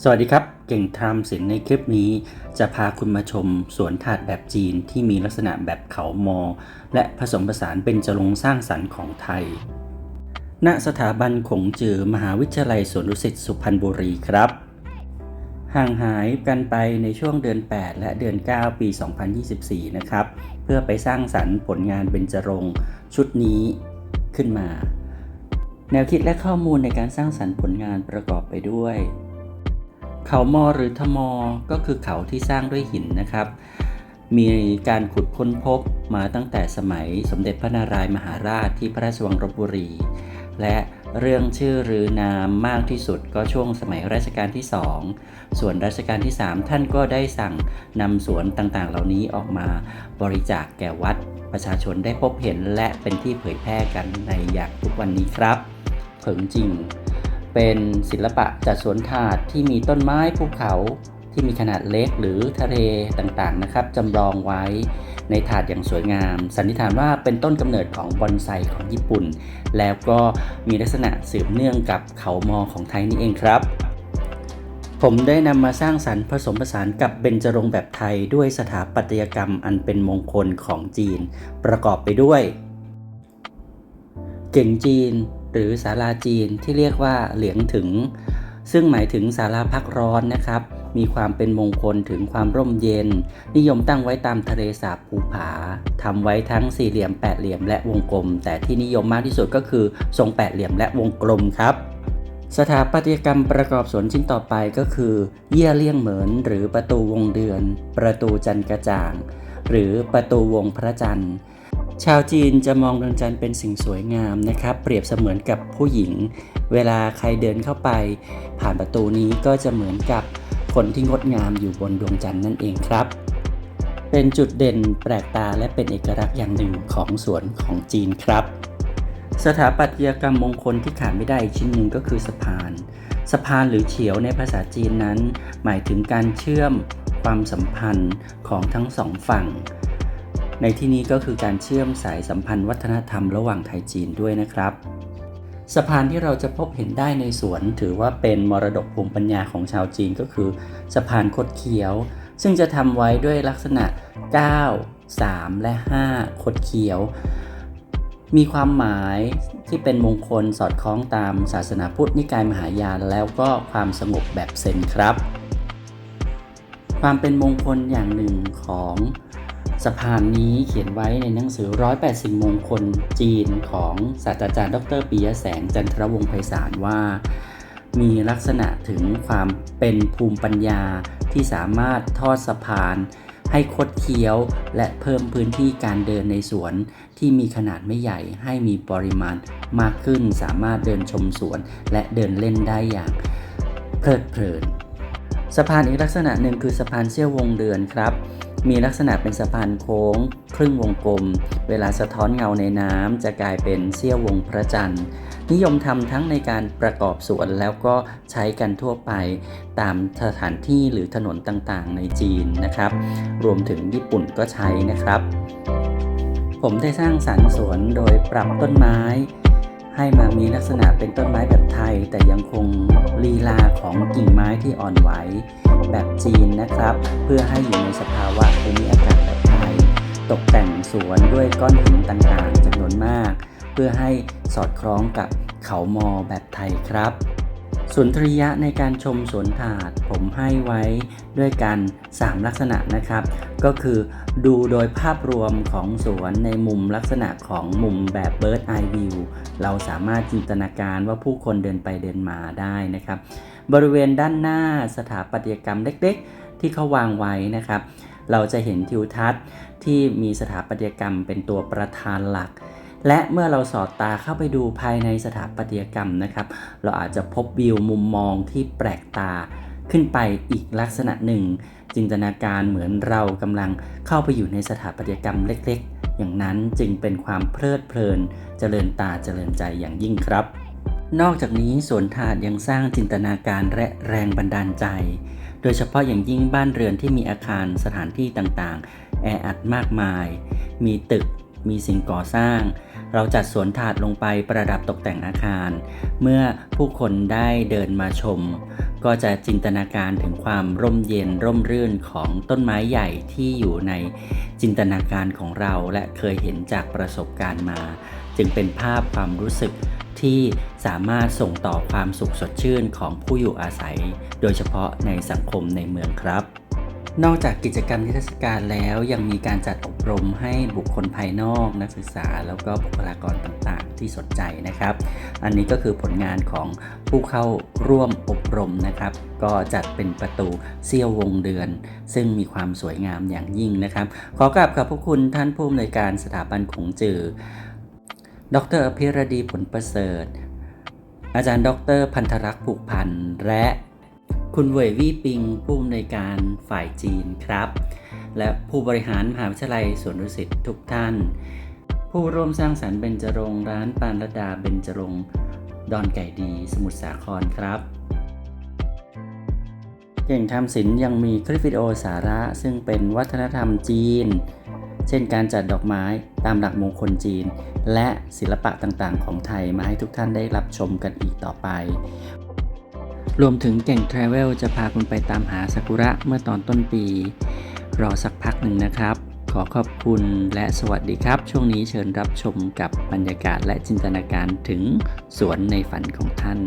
สวัสดีครับ เก่งทำศิลป์ในคลิปนี้ จะพาคุณมาชมสวนถาดแบบจีนที่มีลักษณะแบบเขามอ และผสมผสานเป็นจรงสร้างสรรค์ของไทย ณสถาบันขงจือมหาวิทยาลัยสวนดุสิตสุพรรณบุรีครับ ห่างหายกันไปในช่วงเดือน 8 และเดือน 9 ปี 2024 นะครับ เพื่อไปสร้างสรรค์ผลงานเป็นจรงชุดนี้ขึ้นมา แนวคิดและข้อมูลในการสร้างสรรค์ผลงานประกอบไปด้วย เขามอหรือทมอ ก็คือเขาที่สร้างด้วยหินนะครับ มีการขุดค้นพบมาตั้งแต่สมัยสมเด็จพระนารายมหาราชที่พระราชวังรบบุรี และเรื่องชื่อหรือนามมากที่สุดก็ช่วงสมัยรัชกาลที่ 2 ส่วนรัชกาลที่ 3 ท่านก็ได้สั่งนำสวนต่างๆ เหล่านี้ออกมาบริจาคแก่วัดประชาชนได้พบเห็นและเป็นที่เผยแพร่กันในอย่างทุกวันนี้ครับเผิงจริง เป็นศิลปะจัดสวนถาดที่มีต้นไม้ภูเขาที่มีขนาดเล็กหรือทะเลต่างๆนะครับจำลองไว้ในถาดอย่างสวยงาม สันนิษฐานว่าเป็นต้นกำเนิดของบอนไซของญี่ปุ่น แล้วก็มีลักษณะสืบเนื่องกับเขามอของไทยนี่เองครับ ผมได้นำมาสร้างสรรค์ผสมผสานกับเบญจรงแบบไทยด้วยสถาปัตยกรรมอันเป็นมงคลของจีน ประกอบไปด้วย เก่งจีน หรือศาลาจีนที่เรียกว่าเหลียงถึง ซึ่งหมายถึงศาลาพักร้อนนะครับ มีความเป็นมงคลถึงความร่มเย็น นิยมตั้งไว้ตามทะเลสาบภูผาทำไว้ทั้งสี่เหลี่ยมแปดเหลี่ยมและวงกลม แต่ที่นิยมมากที่สุดก็คือทรงแปดเหลี่ยมและวงกลมครับสถาปัตยกรรมประกอบสวนชิ้นต่อไปก็คือ เยี่ยเลี่ยงเหมินหรือประตูวงเดือน ประตูจันกระจ่าง หรือประตูวงพระจันทร์ ชาวจีนจะมองดวงจันทร์เป็นสิ่งสวยงามนะครับ เปรียบเสมือนกับผู้หญิง เวลาใครเดินเข้าไป ผ่านประตูนี้ก็จะเหมือนกับคนที่งดงามอยู่บนดวงจันทร์นั่นเองครับ เป็นจุดเด่นแปลกตาและเป็นเอกลักษณ์อย่างหนึ่งของสวนของจีนครับ สถาปัตยกรรมมงคลที่ขาดไม่ได้อีกชิ้นหนึ่งก็คือสะพาน สะพานหรือเฉียวในภาษาจีนนั้น หมายถึงการเชื่อมความสัมพันธ์ของทั้งสองฝั่ง ในที่นี้ก็คือการเชื่อมสายสัมพันธ์วัฒนธรรมระหว่างไทยจีนด้วยนะครับสะพานที่เราจะพบเห็นได้ในสวนถือว่าเป็นมรดกภูมิปัญญาของชาวจีนก็คือ สะพานคดเคี้ยว ซึ่งจะทำไว้ด้วยลักษณะ 9 3 และ 5 คดเคี้ยว มีความหมายที่เป็นมงคลสอดคล้องตามศาสนาพุทธนิกายมหายานแล้วก็ความสงบแบบเซนครับ ความเป็นมงคลอย่างหนึ่งของ สะพานนี้เขียนไว้ในหนังสือ108สิ่งมงคลจีนของศาสตราจารย์ดรปิยแสงจันทรวงศ์ไพศาลว่า มีลักษณะถึงความเป็นภูมิปัญญาที่สามารถทอดสะพานให้คดเคี้ยวและเพิ่มพื้นที่การเดินในสวนที่มีขนาดไม่ใหญ่ให้มีปริมาณมากขึ้นสามารถเดินชมสวนและเดินเล่นได้อย่างเพลิดเพลิน สะพานอีกลักษณะหนึ่งคือสะพานเสี้ยววงเดือนครับ มีลักษณะเป็นสะพานโค้ง ครึ่งวงกลม เวลาสะท้อนเงาในน้ำจะกลายเป็นเสี้ยววงพระจันทร์ นิยมทำทั้งในการประกอบสวนแล้วก็ใช้กันทั่วไปตามสถานที่หรือถนนต่างๆ ในจีนนะครับ รวมถึงญี่ปุ่นก็ใช้นะครับ ผมได้สร้างสรรค์สวนโดยปรับต้นไม้ ให้มามีลักษณะเป็นต้นไม้แบบไทย แต่ยังคงลีลาของกิ่งไม้ที่อ่อนไหวแบบจีนนะครับ เพื่อให้อยู่ในสภาวะภูมิอากาศแบบไทย ตกแต่งสวนด้วยก้อนหินต่างๆจำนวนมาก เพื่อให้สอดคล้องกับเขามอแบบไทยครับ สุนทรียะในการชมสวนถาดผมให้ไว้ด้วยกัน 3 ลักษณะนะครับ ก็คือดูโดยภาพรวมของสวนในมุมลักษณะของมุมแบบ Bird Eye View เราสามารถจินตนาการว่าผู้คนเดินไปเดินมาได้นะครับ บริเวณด้านหน้าสถาปัตยกรรมเล็กๆ ที่เขาวางไว้นะครับ เราจะเห็นทิวทัศน์ที่มีสถาปัตยกรรมเป็นตัวประธานหลัก และเมื่อเราสอดตาเข้าไปดูภายในสถาปัตยกรรมนะครับ เราอาจจะพบวิวมุมมองที่แปลกตาขึ้นไปอีกลักษณะหนึ่ง จินตนาการเหมือนเรากำลังเข้าไปอยู่ในสถาปัตยกรรมเล็กๆ อย่างนั้นจึงเป็นความเพลิดเพลิน เจริญตาเจริญใจอย่างยิ่งครับ นอกจากนี้สวนถาดยังสร้างจินตนาการและแรงบันดาลใจ โดยเฉพาะอย่างยิ่งบ้านเรือนที่มีอาคารสถานที่ต่างๆ แออัดมากมาย มีตึก มีสิ่งก่อสร้าง เราจัดสวนถาดลงไปประดับตกแต่งอาคาร เมื่อผู้คนได้เดินมาชม ก็จะจินตนาการถึงความร่มเย็นร่มรื่นของต้นไม้ใหญ่ที่อยู่ในจินตนาการของเราและเคยเห็นจากประสบการณ์มา จึงเป็นภาพความรู้สึกที่สามารถส่งต่อความสุขสดชื่นของผู้อยู่อาศัย โดยเฉพาะในสังคมในเมืองครับ นอกจากกิจกรรมนิทรรศการแล้วยังมีการจัดอบรมให้บุคคลภายนอกนักศึกษา แล้วก็บุคลากรต่างๆ ที่สนใจนะครับ อันนี้ก็คือผลงานของผู้เข้าร่วมอบรมนะครับ ก็จัดเป็นประตูเซี่ยววงเดือน ซึ่งมีความสวยงามอย่างยิ่งนะครับ ขอกราบขอบพระคุณท่านผู้อำนวยการสถาบันขงจือ ดรอภิรดีผลประเสริฐ อาจารย์ ดร พันธรักษ์ผูกพันธ์และ คุณเหวยวี่ปิงผู้อำนวยการฝ่ายจีนครับ และผู้บริหารมหาวิทยาลัยสวนดุสิตทุกท่าน ผู้ร่วมสร้างสรรค์เบญจรงร้านปานรดาเบญจรงดอนไก่ดี สมุทรสาครครับ เก่งทำศิลป์ยังมีคลิปวิดีโอสาระซึ่งเป็นวัฒนธรรมจีน เช่นการจัดดอกไม้ตามหลักมงคลจีน และศิลปะต่างๆ ของไทยมาให้ทุกท่านได้รับชมกันอีกต่อไป รวมถึงเก่งทราเวลจะพาคุณไปตามหาซากุระเมื่อตอนต้นปี รอสักพักหนึ่งนะครับ ขอขอบคุณและสวัสดีครับ ช่วงนี้เชิญรับชมกับบรรยากาศและจินตนาการถึงสวนในฝันของท่าน